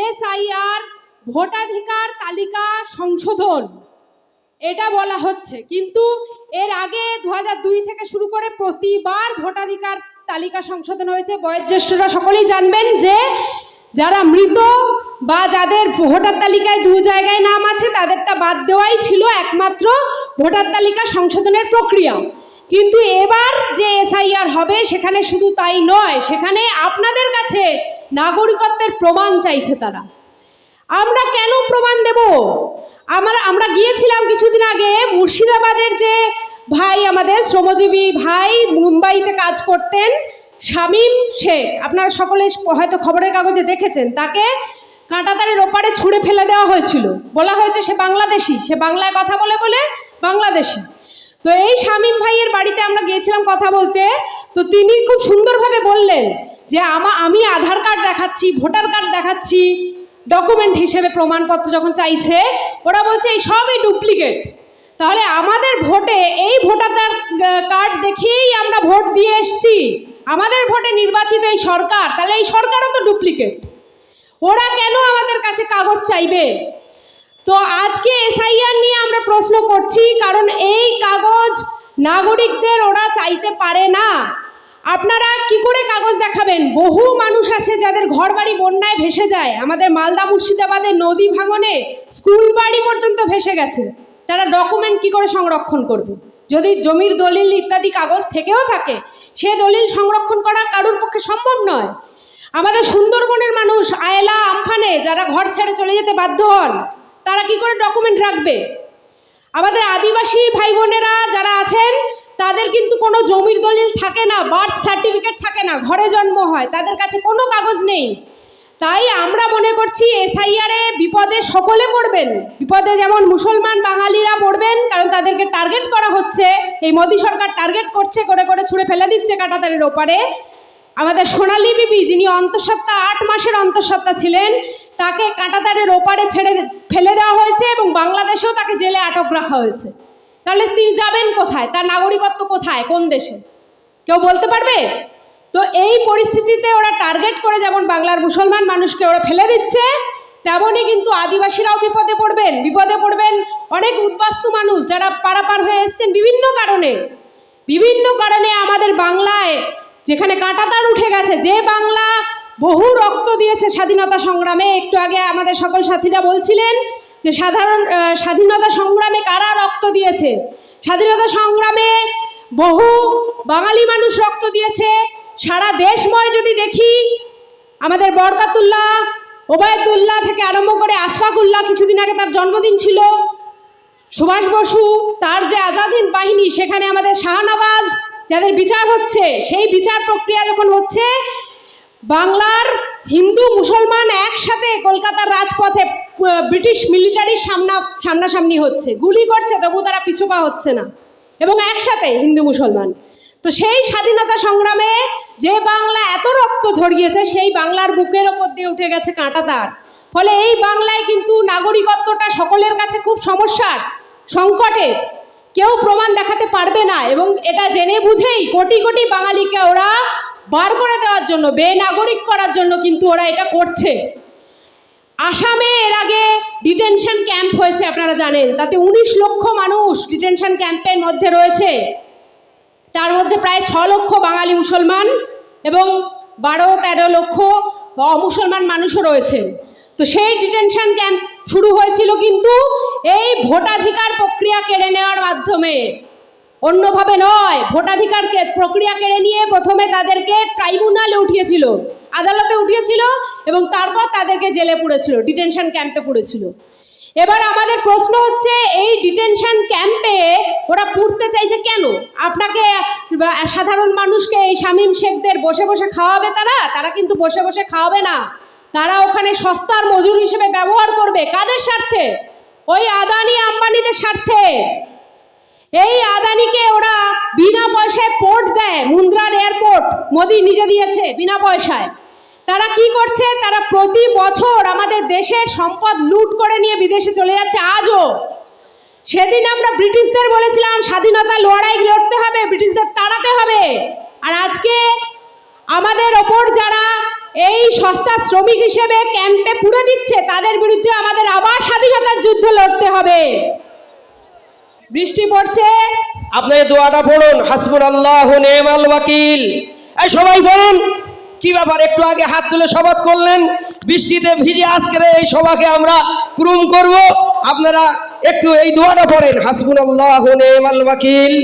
SIR ভোটাধিকার তালিকা সংশোধন। এটা বলা হচ্ছে। কিন্তু এর আগে দু হাজার দুই থেকে শুরু করে প্রতিবার ভোটাধিকার তালিকা সংশোধন হয়েছে। বয়োজ্যেষ্ঠরা সকলেই জানবেন যে যারা মৃত বা যাদের ভোটার তালিকায় দু জায়গায় নাম আছে, তাদেরটা বাদ দেওয়াই ছিল একমাত্র ভোটার তালিকা সংশোধনের প্রক্রিয়া। কিন্তু এবার যে এসআইআর হবে, সেখানে শুধু তাই নয়, সেখানে আপনাদের কাছে নাগরিকত্বের প্রমাণ চাইছে তারা। আমরা কেন প্রমাণ দেব? আমার, আমরা গিয়েছিলাম কিছুদিন আগে মুর্শিদাবাদের যে ভাই, আমাদের শ্রমজীবী ভাই মুম্বাইতে কাজ করতেন, শামীম শেখ। আপনারা সকলে হয়তো খবরের কাগজে দেখেছেন, তাকে কাঁটাতারের ওপারে ছুঁড়ে ফেলে দেওয়া হয়েছিল। বলা হয়েছে সে বাংলাদেশি, সে বাংলায় কথা বলে বলে বাংলাদেশি। তো এই শামীম ভাইয়ের বাড়িতে আমরা গিয়েছিলাম কথা বলতে, তো তিনি খুব সুন্দরভাবে বললেন যে আমা, আমি আধার কার্ড দেখাচ্ছি, ভোটার কার্ড দেখাচ্ছি ডকুমেন্ট হিসেবে প্রমাণপত্র যখন চাইছে, ওরা বলছে এই সবই ডুপ্লিকেট তাহলে আমাদের ভোটে এই ভোটার কার্ড দেখিয়েই আমরা ভোট দিয়ে এসছি। আমাদের ভোটে নির্বাচিত এই সরকার, তাহলে এই সরকারও তো ডুপ্লিকেট ওরা কেন আমাদের কাছে কাগজ চাইবে? তো আজকে এসআইআর নিয়ে আমরা প্রশ্ন করছি, কারণ এই কাগজ নাগরিকদের ওরা চাইতে পারে না। আপনারা কি করে কাগজ দেখাবেন? বহু মানুষ আছে যাদের ঘর বাড়ি বন্যায় ভেসে যায়। আমাদের মালদা মুর্শিদাবাদের নদী ভাঙনে স্কুল বাড়ি পর্যন্ত ভেসে গেছে। তারা ডকুমেন্ট কি করে সংরক্ষণ করবে? যদি জমির দলিল ইত্যাদি কাগজ থেকেও থাকে, সে দলিল সংরক্ষণ করা কারোর পক্ষে সম্ভব নয়। আমাদের সুন্দরবনের মানুষ, আয়লা, আমফানে, যারা ঘর ছেড়ে চলে যেতে বাধ্য হন, তারা কি করে ডকুমেন্ট রাখবে? আমাদের আদিবাসী ভাই বোনেরা যারা আছেন তাদের কিন্তু কোনো জমির দলিল থাকে না বার্থ সার্টিফিকেট থাকে না, ঘরে জন্ম হয়, তাদের কাছে কোনো কাগজ নেই। তাই আমরা মনে করছি এসআইআরে বিপদে সকলে পড়বেন। বিপদে যেমন মুসলমান বাঙালিরা পড়বেন, কারণ তাদেরকে টার্গেট করা হচ্ছে। এই মোদী সরকার টার্গেট করছে, করে করে ছুঁড়ে ফেলে দিচ্ছে কাটাতারের ওপারে। আমাদের সোনালী বিবি, যিনি অন্তঃসত্ত্বা, আট মাসের অন্তঃসত্ত্বা ছিলেন, তাকে কাঁটাতারের ওপারে ছেড়ে ফেলে দেওয়া হয়েছে এবং বাংলাদেশেও তাকে জেলে আটক রাখা হয়েছে। তাহলে তিনি যাবেন কোথায়? তার নাগরিকত্ব কোথায়? কোন দেশে? কেউ বলতে পারবে? তো এই পরিস্থিতিতে ওরা টার্গেট করে যেমন বাংলার মুসলমান মানুষকে ওরা ফেলে দিচ্ছে তেমনই কিন্তু আদিবাসীরাও বিপদে পড়বেন। বিপদে পড়বেন অনেক উদ্বাস্তু মানুষ যারা পারাপার হয়ে এসছেন বিভিন্ন কারণে। বিভিন্ন কারণে আমাদের বাংলায় যেখানে কাঁটাতার উঠে গেছে, যে বাংলা বহু রক্ত দিয়েছে স্বাধীনতা সংগ্রামে। একটু আগে আমাদের সকল সাথীরা বলছিলেন যে সাধারণ স্বাধীনতা সংগ্রামে কারা রক্ত দিয়েছে? স্বাধীনতা সংগ্রামে বহু বাঙালি মানুষ রক্ত দিয়েছে। সারা দেশময় যদি দেখি, আমাদের বরকাতুল্লাহ, ওবায়দুল্লাহ থেকে আরম্ভ করে আশফাকুল্লাহ কিছুদিন আগে তার জন্মদিন ছিল। সুভাষ বসু, তার যে আজাদিন বাহিনী, সেখানে আমাদের শাহনবাজ যাদের বিচার হচ্ছে, সেই বিচার প্রক্রিয়া যখন হচ্ছে, বাংলার হিন্দু, মুসলমান একসাথে কলকাতার রাজপথে ব্রিটিশ মিলিটারির সামনা সামনাসামনি হচ্ছে। গুলি করছে, তবু তারা পিছুপা হচ্ছে না। এবং একসাথে হিন্দু মুসলমান। তো সেই স্বাধীনতা সংগ্রামে যে বাংলা এত রক্ত ঝরিয়েছে, সেই বাংলার বুকের ওপর দিয়ে উঠে গেছে কাঁটাতার ফলে এই বাংলায় কিন্তু নাগরিকত্বটা সকলের কাছে খুব সমস্যার সংকটে কেউ প্রমাণ দেখাতে পারবে না এবং এটা জেনে বুঝেই কোটি কোটি বাঙালিকে ওরা বার করে দেওয়ার জন্য, বেনাগরিক করার জন্য কিন্তু ওরা এটা করছে। আসামে এর আগে ডিটেনশন ক্যাম্প হয়েছে, আপনারা জানেন। তাতে উনিশ লক্ষ মানুষ ডিটেনশন ক্যাম্পের মধ্যে রয়েছে। তার মধ্যে প্রায় ছ লক্ষ বাঙালি মুসলমান এবং বারো, তেরো লক্ষ অমুসলমান মানুষও রয়েছেন তো সেই ডিটেনশন ক্যাম্প শুরু হয়েছিল কিন্তু এই ভোটাধিকার প্রক্রিয়া কেড়ে নেওয়ার মাধ্যমে। অন্যভাবে নয়, ভোটাধিকারকে, প্রক্রিয়া কেড়ে নিয়ে প্রথমে তাদেরকে ট্রাইব্যুনালে উঠিয়েছিল। আদালতে উঠিয়েছিল এবং তারপর তাদেরকে জেলে পুড়েছিল ডিটেনশন ক্যাম্পে পুড়েছিল এবার আমাদের প্রশ্ন হচ্ছে, এই ডিটেনশন ক্যাম্পে ওরা পুড়তে চাইছে কেন? আপনাকে সাধারণ মানুষকে এই শামীম শেখদের বসে বসে খাওয়াবে তারা? তারা কিন্তু বসে বসে খাওয়াবে না। তারা ওখানে সস্তার মজুর হিসেবে ব্যবহার করবে। কাদের স্বার্থে? ওই আদানি আম্বানিদের স্বার্থে। এই আদানিকে ওরা বিনা পয়সায় পোর্ট দেয়, মুন্দ্রার এয়ারপোর্ট মোদি নিজে দিয়েছে বিনা পয়সায়। তারা কি করছে? তারা প্রতি বছর আমাদের দেশের সম্পদ লুট করে নিয়ে বিদেশে চলে যাচ্ছে, আজও। সেদিন আমরা ব্রিটিশদের বলেছিলাম, স্বাধীনতা লড়াই লড়তে হবে, ব্রিটিশদের তাড়াতে হবে। আর আজকে আমাদের ওপর যারা এই সস্তা শ্রমিক হিসেবে ক্যাম্পে পুড়ে দিচ্ছে, তাদের বিরুদ্ধে আমাদের আবার স্বাধীনতার যুদ্ধ লড়তে হবে। বৃষ্টি পড়ছে। আপনার দোয়াটা পড়ুন হাসবুল আল্লাহ নেমাল ওয়াকিল। এই সবাই বলুন, কি ব্যাপার, একটু আগে হাত তুলে শপথ করলেন, বৃষ্টিতে ভিজে আজকের এই সভাকে আমরা ক্রুম করব। আপনারা একটু এই দোয়াটা পড়েন হাসবুল আল্লাহ নেমাল ওয়াকিল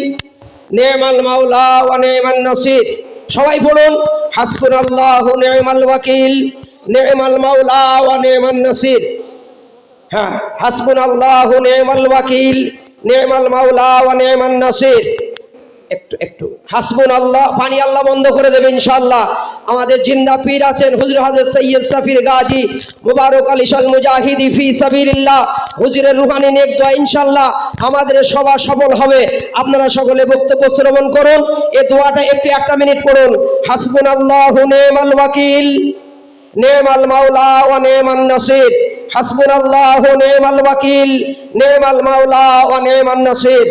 নেমাল মাওলা ওয়া নেমান নাসির। সবাই পড়ুন হাসবুল আল্লাহ নেমাল ওয়াকিল নেমাল মাওলা ওয়া নেমান নাসির। হ্যাঁ হাসবুন আল্লাহ নেমাল ওয়াকিল। নেমাল মাওলা ওয়া নেমান নাসির। একটু একটু। হাসবুন আল্লাহ পানি আল্লাহ বন্ধ করে দেবে ইনশাআল্লাহ। আমাদের জিন্দা পীর আছেন হুজুর হাজরত সৈয়দ সাফির গাজী মুবারক আলী শাল মুজাহিদি ফি সাবিলিল্লাহ। হুজুরের রুহানি নেক দোয়া ইনশাআল্লাহ আমাদের সভা সফল হবে। আপনারা সকলে বক্তব্য শ্রবণ করুন। এই দোয়াটা একটু একটা মিনিট পড়ুন। হাসবুন আল্লাহ নেমাল ওয়াকিল নেমাল মাওলা ওয়া নেমান নাসির। হাসবুনাল্লাহু, নেমাল ওয়াকিল, নেমাল মাওলা ওয়া নেমান নাসির।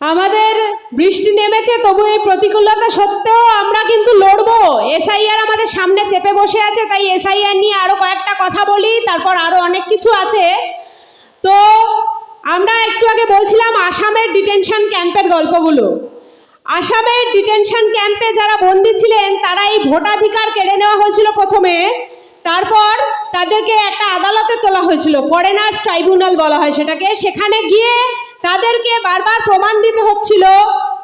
আমাদের বৃষ্টি নেমেছে, তবু এই প্রতিকূলতা সত্ত্বেও আমরা কিন্তু লড়বো। এসআইআর আমাদের সামনে চেপে বসে আছে, তাই এসআইআর নিয়ে আরও কয়েকটা কথা বলি, তারপর আরও অনেক কিছু আছে। তো আমরা একটু আগে বলছিলাম আসামের ডিটেনশন ক্যাম্পের গল্পগুলো। আসামের ডিটেনশন ক্যাম্পে যারা বন্দী ছিলেন, তারা এই ভোটাধিকার কেড়ে নেওয়া হয়েছিল প্রথমে। তারপর তাদেরকে একটা আদালতে তোলা হয়েছিল ফরেনার্স ট্রাইব্যুনাল বলা হয় সেটাকে। সেখানে গিয়ে তাদেরকে বারবার প্রমাণ দিতে হচ্ছিল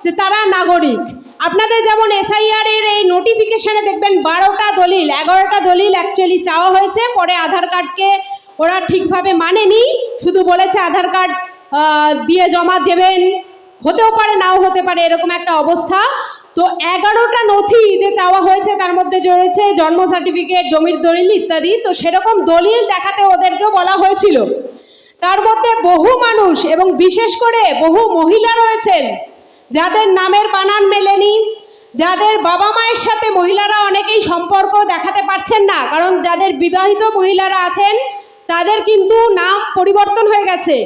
যে তারা নাগরিক। আপনাদের যেমন এসআইআর এর এই নোটিফিকেশনে দেখবেন, বারোটা দলিল, এগারোটা দলিল অ্যাকচুয়ালি চাওয়া হয়েছে। পরে আধার কার্ডকে ওরা ঠিকভাবে মানেনি। শুধু বলেছে আধার কার্ড দিয়ে জমা দেবেন। হতেও পারে, নাও হতে পারে, এরকম একটা অবস্থা। তো এগারোটা নথি যে চাওয়া হয়েছে, তার মধ্যে রয়েছে জন্ম সার্টিফিকেট জমির দলিল ইত্যাদি, তো সেরকম দলিল দেখাতে ওদেরকেও বলা হয়েছিল। তার মধ্যে বহু মানুষ এবং বিশেষ করে বহু মহিলা রয়েছেন, যাদের নামের বানান মেলেনি, যাদের বাবা মায়ের সাথে মহিলারা অনেকেই সম্পর্ক দেখাতে পারছেন না, কারণ যাদের বিবাহিত মহিলারা আছেন, তাদের কিন্তু নাম পরিবর্তন হয়ে গেছে,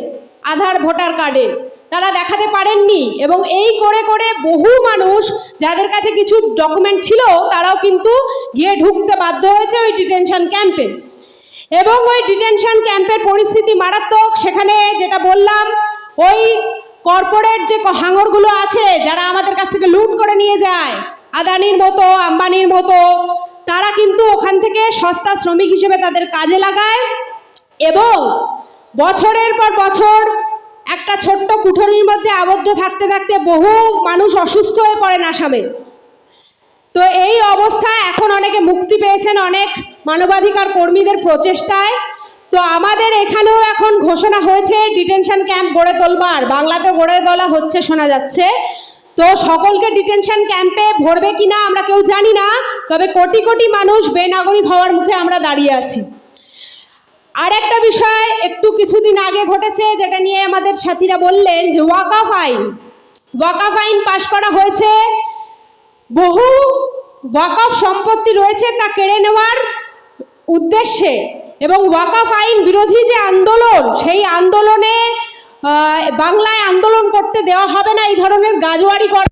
আধার, ভোটার কার্ডে। তারা দেখাতে পারেননি এবং এই করে করে বহু মানুষ যাদের কাছে কিছু ডকুমেন্ট ছিল, তারাও কিন্তু গিয়ে ঢুকতে বাধ্য হয়েছে ওই ডিটেনশন ক্যাম্পে এবং ওই ডিটেনশন ক্যাম্পের পরিস্থিতি মারাত্মক, সেখানে যেটা বললাম, ওই কর্পোরেট যে হাঙরগুলো আছে, যারা আমাদের কাছ থেকে লুট করে নিয়ে যায়, আদানির মতো, আম্বানির মতো, তারা কিন্তু ওখান থেকে সস্তা শ্রমিক হিসেবে তাদের কাজে লাগায় এবং বছরের পর বছর একটা ছোট্ট কুঠরির মধ্যে আবদ্ধ থাকতে থাকতে বহু মানুষ অসুস্থ হয়ে পড়েন আসামে। তো এই অবস্থায় এখন অনেকে মুক্তি পেয়েছেন অনেক মানবাধিকার কর্মীদের প্রচেষ্টায়। তো আমাদের এখানেও এখন ঘোষণা হয়েছে, ডিটেনশন ক্যাম্প গড়ে তোলবার। বাংলাতে গড়ে তোলা হচ্ছে শোনা যাচ্ছে। তো সকলকে ডিটেনশন ক্যাম্পে ভরবে কিনা আমরা কেউ জানি না, তবে কোটি কোটি মানুষ বেনাগরিক হওয়ার মুখে আমরা দাঁড়িয়ে আছি। আর একটা বিষয় একটু কিছুদিন আগে ঘটেছে, যেটা নিয়ে আমাদের সাথীরা বললেন যে ওয়াকাফ আইন ওয়াকাফ আইন পাশ করা হয়েছে। বহু ওয়াকফ সম্পত্তি রয়েছে তা কেড়ে নেওয়ার উদ্দেশ্যে এবং ওয়াকফ আইন বিরোধী যে আন্দোলন, সেই আন্দোলনে বাংলায় আন্দোলন করতে দেওয়া হবে না, এই ধরনের গাজোয়ারি করা